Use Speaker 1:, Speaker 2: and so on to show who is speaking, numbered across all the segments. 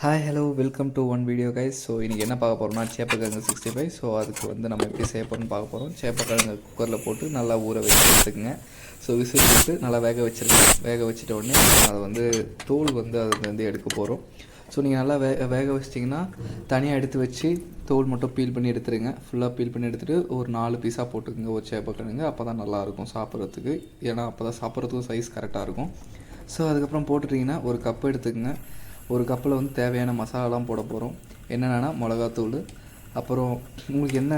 Speaker 1: Hi hello welcome to one video guys so இன்றைக்கி என்ன பார்க்க போகிறோம்னா சேப்பக்கிழங்கு சிக்ஸ்டி ஃபைவ் ஸோ அதுக்கு வந்து நம்ம எப்படி செய்ய போகிறோம்னு பார்க்க போகிறோம் சேப்பக்கிழங்கு குக்கரில் போட்டு நல்லா ஊற வச்சு எடுத்துக்கங்க. ஸோ விசில் போட்டு நல்லா வேக வச்சிருங்க. வேக வச்சுட்ட உடனே அதை வந்து தோல் வந்து அது வந்து எடுக்க போகிறோம் ஸோ நீங்கள் நல்லா வே வேக வச்சிட்டிங்கன்னா தனியாக எடுத்து வச்சு தோல் மட்டும் பீல் பண்ணி எடுத்துருங்க. ஃபுல்லாக பீல் பண்ணி எடுத்துகிட்டு ஒரு நாலு பீஸாக போட்டுக்கோங்க ஒரு சேப்பக்கிழங்கு. அப்போ தான் நல்லாயிருக்கும் சாப்பிட்றதுக்கு. ஏன்னா அப்போ தான் சாப்பிட்றதுக்கும் சைஸ் கரெக்டாக இருக்கும். ஸோ அதுக்கப்புறம் போட்டுட்டிங்கன்னா ஒரு கப் எடுத்துக்கோங்க. ஒரு கப்பில் வந்து தேவையான மசாலாலாம் போட போகிறோம் என்னென்னா மிளகாத்தூள். அப்புறம் உங்களுக்கு என்ன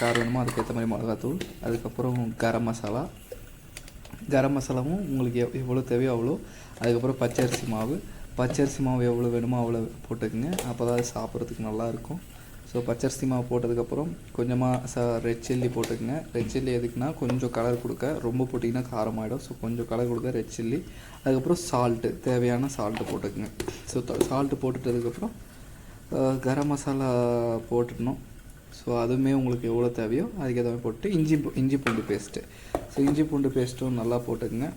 Speaker 1: காரம் வேணுமோ அதுக்கேற்ற மாதிரி மிளகாத்தூள். அதுக்கப்புறம் கரம் மசாலா. கரம் மசாலாவும் உங்களுக்கு எவ் எவ்வளோ தேவையோ அவ்வளோ அதுக்கப்புறம் பச்சரிசி மாவு. பச்சரிசி மாவு எவ்வளோ வேணுமோ அவ்வளோ போட்டுக்கோங்க. அப்போ தான் அது சாப்பிட்றதுக்கு நல்லாயிருக்கும் ஸோ பச்சரிசி மாவு போட்டதுக்கப்புறம் கொஞ்சமாக ச ரெட் சில்லி போட்டுக்கங்க. ரெட் சில்லி எதுக்குன்னா கொஞ்சம் கலர் கொடுக்க ரொம்ப போட்டிங்கன்னா காரமாயிடும். ஸோ கொஞ்சம் கலர் கொடுக்க ரெட் சில்லி அதுக்கப்புறம் சால்ட்டு தேவையான சால்ட்டு போட்டுக்கங்க. ஸோ சால்ட்டு போட்டுட்டதுக்கப்புறம் கரம் மசாலா போட்டுடணும். ஸோ அதுவுமே உங்களுக்கு எவ்வளோ தேவையோ அதுக்கேற்ற மாதிரி போட்டு இஞ்சி பூ- இஞ்சி பூண்டு பேஸ்ட்டு ஸோ இஞ்சி பூண்டு பேஸ்ட்டும் நல்லா போட்டுக்கங்க.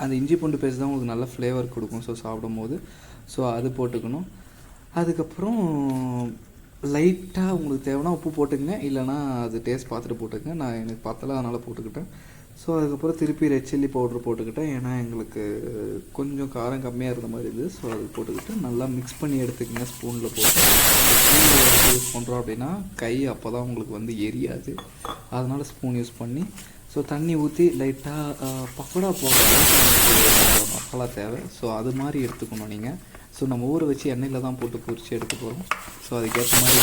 Speaker 1: அந்த இஞ்சி பூண்டு பேஸ்ட் தான் உங்களுக்கு நல்ல ஃப்ளேவர் கொடுக்கும். ஸோ சாப்பிடும்போது. ஸோ அது போட்டுக்கணும். அதுக்கப்புறம் லைட்டாக உங்களுக்கு தேவைன்னா உப்பு போட்டுக்கங்க. இல்லைனா அது டேஸ்ட் பார்த்துட்டு போட்டுக்கங்க. நான் எனக்கு பார்த்தல அதனால் போட்டுக்கிட்டேன். ஸோ அதுக்கப்புறம் திருப்பி ரெட் சில்லி பவுட்ரு போட்டுக்கிட்டேன். ஏன்னா எங்களுக்கு கொஞ்சம் காரம் கம்மியாக இருந்த மாதிரி இருந்தது. ஸோ அது போட்டுக்கிட்டு நல்லா மிக்ஸ் பண்ணி எடுத்துக்கங்க. ஸ்பூனில் போட்டு. ஸ்பூனில் யூஸ் பண்ணுறோம் அப்படின்னா கை அப்போ தான் உங்களுக்கு வந்து எரியாது. அதனால் ஸ்பூன் யூஸ் பண்ணி ஸோ தண்ணி ஊற்றி லைட்டாக பக்கோடா போடுற மசாலா தேவை. ஸோ அது மாதிரி எடுத்துக்கணும் நீங்கள் ஸோ நம்ம ஊற வச்சு எண்ணெயில் தான் போட்டு பொரிச்சு எடுக்க போகிறோம் ஸோ அதுக்கேற்ற மாதிரி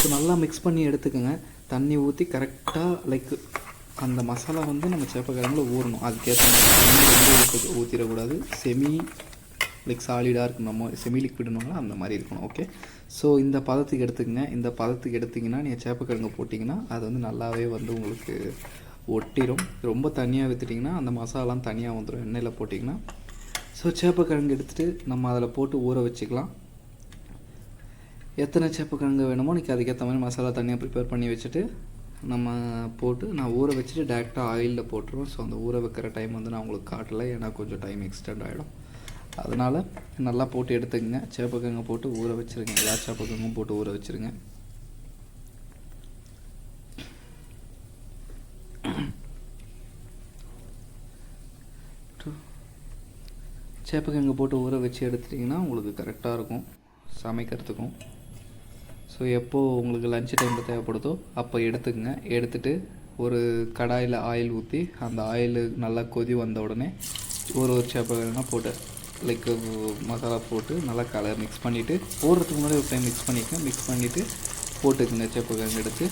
Speaker 1: ஸோ நல்லா மிக்ஸ் பண்ணி எடுத்துக்கோங்க. தண்ணி ஊற்றி கரெக்டாக லைக் அந்த மசாலா வந்து நம்ம சேப்பக்கிழங்குல ஊறணும். அதுக்கேற்ற மாதிரி தண்ணி ரொம்ப ஊற்றிடக்கூடாது செமி லைக் சாலிடாக இருக்கணும். நம்ம செமி லிக்விடுனால அந்த மாதிரி இருக்கணும். ஓகே ஸோ இந்த பதத்துக்கு எடுத்துக்கங்க. இந்த பதத்துக்கு எடுத்திங்கன்னா நீங்கள் சேப்பக்கிழங்கு போட்டிங்கன்னா அது வந்து நல்லாவே வந்து உங்களுக்கு ஒட்டிடும் ரொம்ப தனியாக விற்றுட்டிங்கன்னா அந்த மசாலாம் தனியாக வந்துடும் எண்ணெயில் போட்டிங்கன்னா ஸோ சேப்பக்கிழங்கு எடுத்துகிட்டு நம்ம அதில் போட்டு ஊற வச்சுக்கலாம். எத்தனை சேப்பக்கிழங்கு வேணுமோ நீங்கள் அதுக்கேற்ற மாதிரி மசாலா தனியாக ப்ரிப்பேர் பண்ணி வச்சுட்டு நம்ம போட்டு நான் ஊற வச்சுட்டு டேரெக்டாக ஆயிலில் போட்டுருவோம் ஸோ அந்த ஊற வைக்கிற டைம் வந்து நான் உங்களுக்கு காட்டலை ஏன்னா கொஞ்சம் டைம் எக்ஸ்டெண்ட் ஆகிடும் அதனால் நல்லா போட்டு எடுத்துக்கங்க. சேப்பக்கிழங்கு போட்டு ஊற வச்சுருங்க. எல்லா சேப்பக்கிழங்கும் போட்டு ஊற வச்சுருங்க. சேப்பக்கிழங்கு போட்டு ஊற வச்சு எடுத்துட்டிங்கன்னா உங்களுக்கு கரெக்டாக இருக்கும். சமைக்கிறதுக்கும். ஸோ எப்போது உங்களுக்கு லஞ்ச் டைமில் தேவைப்படுதோ அப்போ எடுத்துக்கங்க. எடுத்துட்டு ஒரு கடாயில் ஆயில் ஊற்றி அந்த ஆயில் நல்லா கொதி வந்த உடனே ஒரு ஒரு சேப்பக்கிழங்கா போட்டு லைக் மசாலா போட்டு நல்லா கலர் மிக்ஸ் பண்ணிவிட்டு போடுறதுக்கு முன்னாடி ஒரு டைம் மிக்ஸ் பண்ணிக்கங்க. மிக்ஸ் பண்ணிவிட்டு போட்டுக்குங்க சேப்பக்கிழங்கு எடுத்து.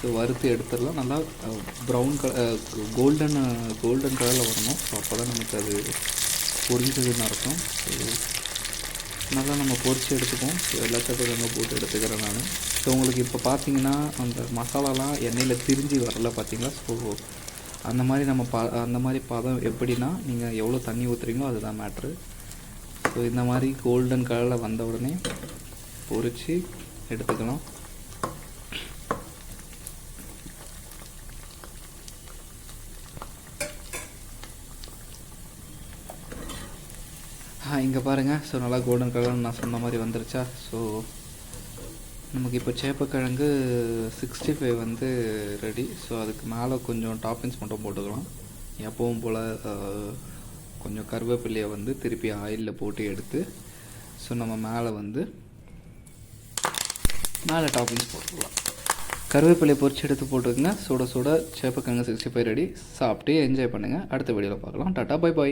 Speaker 1: ஸோ வறுத்து எடுத்துடலாம். நல்லா ப்ரௌன் கலர் கோல்டன் கோல்டன் கலரில் வரணும். ஸோ அப்போ தான் நமக்கு அது பொரிஞ்சதுன்னு அர்த்தம். ஸோ நல்லா நம்ம பொரித்து எடுத்துப்போம். ஸோ எல்லா சேப்பக்கிழங்க போட்டு எடுத்துக்கிறேன் நான். ஸோ உங்களுக்கு இப்போ பார்த்தீங்கன்னா அந்த மசாலாலாம் எண்ணெயில் திரிஞ்சு வரல பார்த்தீங்களா ஸோ அந்த மாதிரி நம்ம ப அந்த மாதிரி பதம் எப்படின்னா நீங்கள் எவ்வளோ தண்ணி ஊற்றுறீங்களோ அதுதான் மேட்ரு ஸோ இந்த மாதிரி கோல்டன் கலரில் வந்த உடனே பொரித்து எடுத்துக்கலாம். இங்கே பாருங்கள் ஸோ நல்லா கோல்டன் கலர் நான் சொன்ன மாதிரி வந்துருச்சா? ஸோ நமக்கு இப்போ சேப்பக்கிழங்கு சிக்ஸ்டி ஃபைவ் வந்து ரெடி ஸோ அதுக்கு மேலே கொஞ்சம் டாப்பிங்ஸ் மட்டும் போட்டுக்கலாம். எப்பவும் போல் கொஞ்சம் கருவேப்பிலையை வந்து திருப்பி ஆயிலில் போட்டு எடுத்து ஸோ நம்ம மேலே வந்து மேலே டாப்பிங்ஸ் போட்டுக்கலாம். கருவேப்பிலையை பொறிச்சு எடுத்து போட்டுக்கங்க சுட சுட சேப்பக்கிழங்கு சிக்ஸ்டி ஃபைவ் ரெடி சாப்பிட்டு என்ஜாய் பண்ணுங்கள் அடுத்த வீடியோவில் பார்க்கலாம். Tata bye bye